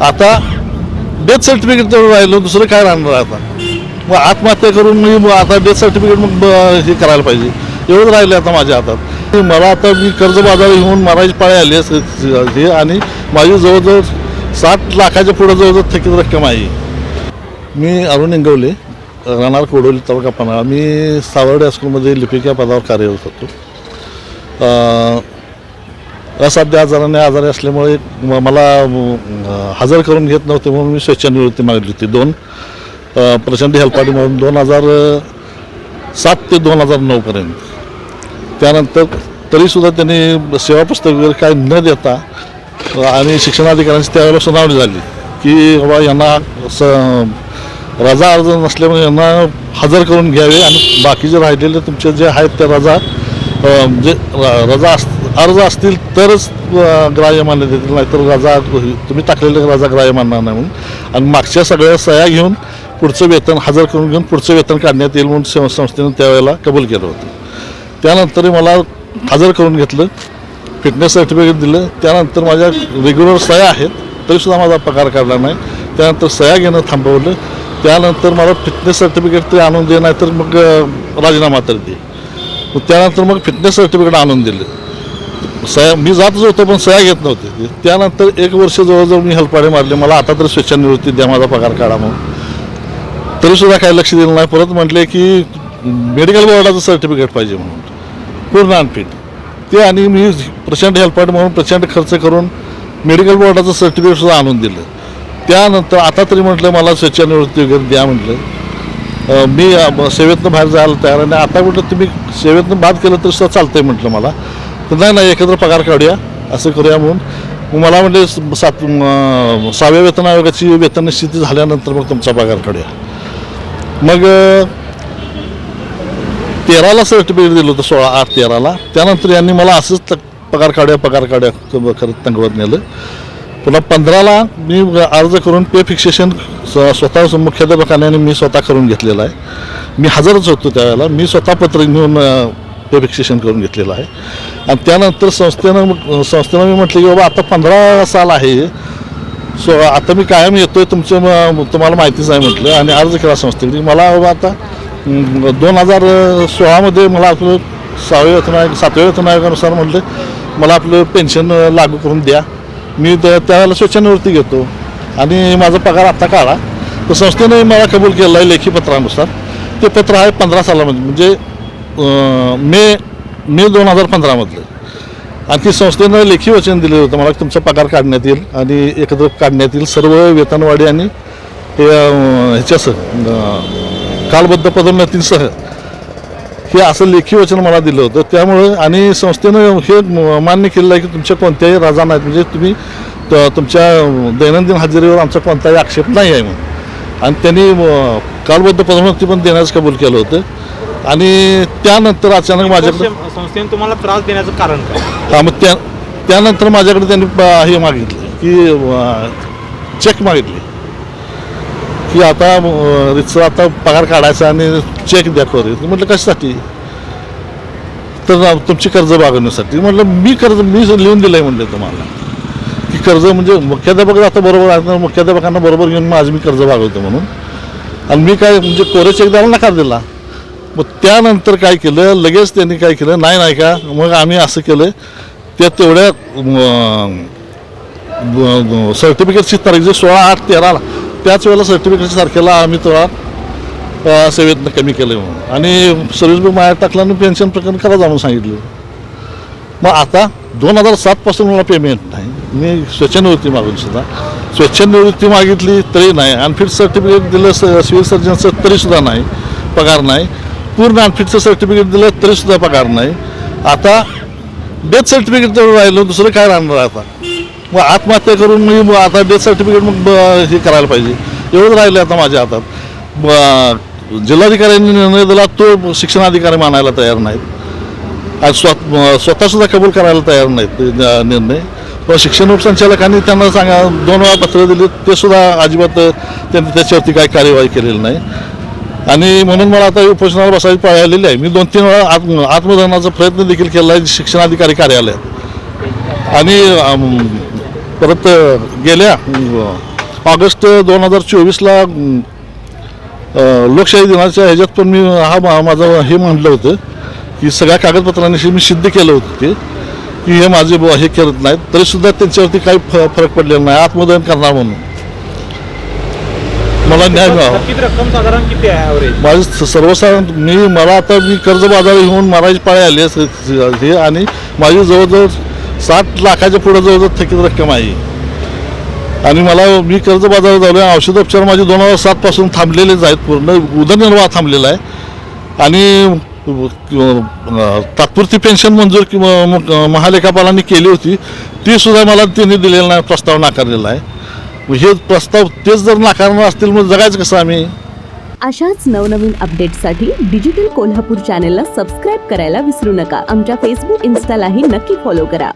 आता death certificate तेवढं राहिलं दुसरं काय राहणार आता? मग आत्महत्या करून मी आता डेथ सर्टिफिकेट मग ब- हे करायला पाहिजे. एवढंच राहिलं आता माझ्या हातात. मला आता मी कर्जबाजारी होऊन मराठी पाळी आली हे आणि माझी जवळजवळ सात लाखाच्या पुढं जवळजवळ थकीत रक्कम आहे. मी अरुण इंगवले राहणार कोडोली तालुका पन्हाळा. मी सावर्डे हायस्कूलमध्ये लिपिका पदावर कार्यरत होतो. असाध्य आजाराने आजारी असल्यामुळे मला हजर करून घेत नव्हते म्हणून मी स्वेच्छानिवृत्ती मागितली होती. दोन प्रचंड प्रचंड हेल्पाटी म्हणून दोन हजार सात ते दोन हजार नऊपर्यंत त्यानंतर तरीसुद्धा त्यांनी सेवा पुस्तक वगैरे काय न देता आणि शिक्षणाधिकाऱ्यांची त्यावेळेला सुनावणी झाली की बाबा यांना स रजा अर्ज नसल्यामुळे यांना हजर करून घ्यावे आणि बाकीचे राहिलेले तुमचे जे आहेत त्या रजा जे म्हणजे रजा अस अर्ज असतील तरच ग्राह्य मान्य देतील नाहीतर रजा तुम्ही टाकलेले रजा ग्राह्य मानणार नाही म्हणून. आणि मागच्या सगळ्या सह्या घेऊन पुढचं वेतन हजर करून घेऊन पुढचं वेतन काढण्यात येईल म्हणून सं- संस्थेनं त्यावेळेला कबूल केलं होतं. त्यानंतर मला हजर करून घेतलं फिटनेस सर्टिफिकेट दिलं. त्यानंतर माझ्या रेग्युलर सह्या आहेत तरीसुद्धा माझा पगार काढला नाही. त्यानंतर सह्या घेणं थांबवलं. त्यानंतर मला फिटनेस सर्टिफिकेट ते आणून दे नाही तर मग राजीनामा तर दे. मग त्यानंतर मग फिटनेस सर्टिफिकेट आणून दिलं. सया मी जातच होतो पण सया घेत नव्हते. त्यानंतर एक वर्ष जवळजवळ मी हलपाडे मारले. मला आता तर स्वेच्छानिवृत्ती द्या माझा पगार काढा म्हणून. तरीसुद्धा काही लक्ष दिलं नाही. परत म्हटले की मेडिकल बोर्डाचं सर्टिफिकेट पाहिजे म्हणून. पूर्ण अनफिट ते आणि मी प्रचंड हेल्पाट म्हणून प्रचंड खर्च करून मेडिकल बोर्डाचं सर्टिफिकेटसुद्धा आणून दिलं. त्यानंतर आता तरी म्हटलं मला स्वेच्छानिवृत्ती वगैरे द्या म्हटलं. मी सेवेतनं बाहेर जायला तयार आणि आता म्हटलं तुम्ही सेवेतनं बाद केलं तर सुद्धा चालतंय म्हटलं मला. तर नाही नाही एकत्र पगार काढूया असं करूया म्हणून. मग मला म्हटले सात सहाव्या वेतन आयोगाची वेतन निश्चिती झाल्यानंतर मग तुमचा पगार काढूया. मग तेराला सर्टिफिकेट दिलं होतं सोळा आठ तेराला. त्यानंतर यांनी मला असंच त- पगार काढूया पगार काढूया करत तंगवत नेलं. पुन्हा पंधराला मी अर्ज करून पे फिक्सेशन स्वतः मुख्याध्यापकाने आणि मी स्वतः करून घेतलेलं आहे. मी हजरच होतो त्यावेळेला. मी स्वतः पत्र घेऊन पे फिक्सेशन करून घेतलेलं आहे. आणि त्यानंतर संस्थेनं संस्थेनं मी म्हटलं की बाबा आता पंधरा साल आहे. सो आता मी कायम येतोय तुमचं तुम्हाला माहितीच आहे म्हटलं. आणि अर्ज केला संस्थेकडे. मला बाबा आता दोन हजार सोळामध्ये मला आपलं सहावे वेतन आयोग सातव्या वेतन आयोगानुसार म्हटलं मला आपलं पेन्शन लागू करून द्या. मी त्या स्वच्छानिवृत्ती घेतो. आणि माझा पगार आत्ता काढा. तर संस्थेने मला कबूल केलं आहे लेखी पत्रानुसार. ते पत्र आहे पंधरा सालामध्ये म्हणजे मे मे दोन हजार पंधरामधलं. आणि ती संस्थेनं लेखी वचन दिलेलं होतं. मला तुमचा पगार काढण्यात येईल आणि एकत्र काढण्यात येईल. सर्व वेतनवाढी आणि हे ह्याच्यासह कालबद्ध पदोन्नतींसह हे असं लेखी वचन मला दिलं होतं. त्यामुळे आणि संस्थेनं हे मान्य केलेलं आहे की तुमच्या कोणत्याही रजा नाहीत. म्हणजे तुम्ही त- तुमच्या दैनंदिन हजेरीवर आमचा कोणताही आक्षेप नाही आहे म्हणून. आणि त्यांनी कालबद्ध पदोन्नती पण देण्यास कबूल केलं होतं. आणि त्यानंतर अचानक माझ्याकडे संस्थे- संस्थेने तुम्हाला त्रास देण्याचं कारण काय? हा मग त्या त्यानंतर माझ्याकडे त्यांनी हे मागितलं की चेक मागितले. की आता अं, रितसर आता पगार काढायचा आणि चेक द्या करू. म्हटलं कशासाठी? तर तुमची कर्ज भागवण्यासाठी म्हटलं मी कर्ज मी लिहून दिलं आहे म्हटलं तुम्हाला. की कर्ज म्हणजे मुख्याध्यापक आता बरोबर मुख्याध्यापकांना बरोबर घेऊन मग आज मी कर्ज भागवतो म्हणून. आणि मी काय म्हणजे कोरे चेक द्यायला नकार दिला. मग त्यानंतर काय केलं लगेच त्यांनी काय केलं नाही नाही का मग आम्ही असं केलं त्या तेवढ्या सर्टिफिकेटची तारीख जे सोळा आठ तेराला त्याच वेळेला सर्टिफिकेटच्या तारखेला आम्ही तेव्हा सेवेतनं कमी केलं म्हणून. आणि सर्व्हिस बुक माया टाकल्यानं पेन्शन प्रकरण करा जाऊन सांगितलं. मग आता दोन हजार सातपासून मला पेमेंट नाही. मी स्वच्छनिवृत्ती मागून सुद्धा. स्वच्छनिवृत्ती मागितली तरी नाही. अनफिट सर्टिफिकेट दिलं स सिव्हिल सर्जनचं तरीसुद्धा नाही पगार नाही. पूर्ण अनफिटचं सर्टिफिकेट दिलं तरीसुद्धा पगार नाही. आता डेथ सर्टिफिकेट तेवढं राहिलं दुसरं काय राहणार आता? मग आत्महत्या करून मी मग आता डेथ सर्टिफिकेट मग ब- हे करायला पाहिजे. एवढं राहिलं आता माझ्या हातात. ब- जिल्हाधिकाऱ्यांनी निर्णय दिला तो शिक्षणाधिकारी मानायला तयार नाहीत. आज स्व स्वतःसुद्धा कबूल करायला तयार नाहीत ते न- निर्णय. व शिक्षण उपसंचालकांनी त्यांना सांगा दोन वेळा पत्र दिली ते सुद्धा अजिबात त्यांनी त्याच्यावरती काही कार्यवाही केलेली नाही. आणि म्हणून मला आता उपोषणावर बसायची पाळी आलेली आहे. मी दोन तीन वेळा आत्म आत्मदहनाचा प्रयत्न देखील केला आहे शिक्षणाधिकारी कार्यालयात. आणि अम, परत गेल्या ऑगस्ट दोन हजार चोवीसला लोकशाही दिनाच्या ह्याच्यात पण मी हा माझं हे म्हटलं होतं की सगळ्या कागदपत्रांशी मी सिद्ध केलं होतं ते की हे माझे बुवा हे करत नाहीत तरीसुद्धा त्यांच्यावरती काही फ- फरक पडलेला नाही आत्मदहन करणार म्हणून. मला न्याय मिळावा. थकीत रक्कम साधारण किती आहे ॲव्हरेज माझी सर्वसाधारण मी मला आता मी कर्जबाजारी होऊन मारायची पाळी आली हे आणि माझी जवळजवळ सात लाखाच्या पुढे जवळजवळ थकीत रक्कम आहे. आणि मला मी कर्ज बाजारात झालो आहे औषधोपचार माझे दोन हजार सातपासून थांबलेलेच आहेत पूर्ण उदरनिर्वाह थांबलेला आहे. आणि तात्पुरती पेन्शन मंजूर किंवा महालेखापालांनी केली होती ती सुद्धा मला त्यांनी दिलेला नाही प्रस्ताव नाकारलेला आहे. हे प्रस्ताव तेच जर नाकारणार असतील मग जगायचं कसं आम्ही? अशाच नवनवीन अपडेट्ससाठी डिजिटल कोल्हापूर चॅनेलला सबस्क्राईब करायला विसरू नका. आमच्या फेसबुक इन्स्टालाही नक्की फॉलो करा.